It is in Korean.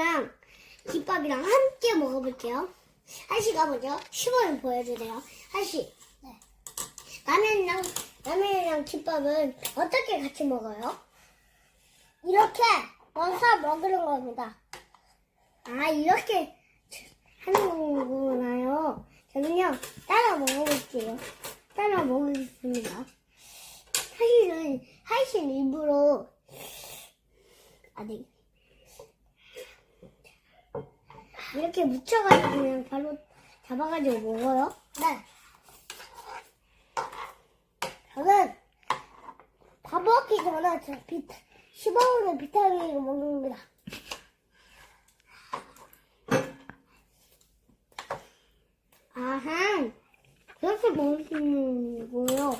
라면이랑 김밥이랑 함께 먹어볼게요. 한시가 먼저 시범을 보여주세요. 한시. 네. 라면이랑 라면이랑 김밥은 어떻게 같이 먹어요? 이렇게 넣어서 먹으는 겁니다. 아 이렇게 하는 거구나요. 저는요 따라 먹어볼게요. 따라 먹겠습니다. 사실은 사실 일부러 아니 이렇게 묻혀가지고 그냥 바로 잡아가지고 먹어요. 네. 저는 밥 먹기 전에 저 비, 씹어오는 비타민을 먹는 겁니다. 아하, 그렇게 먹는 거요.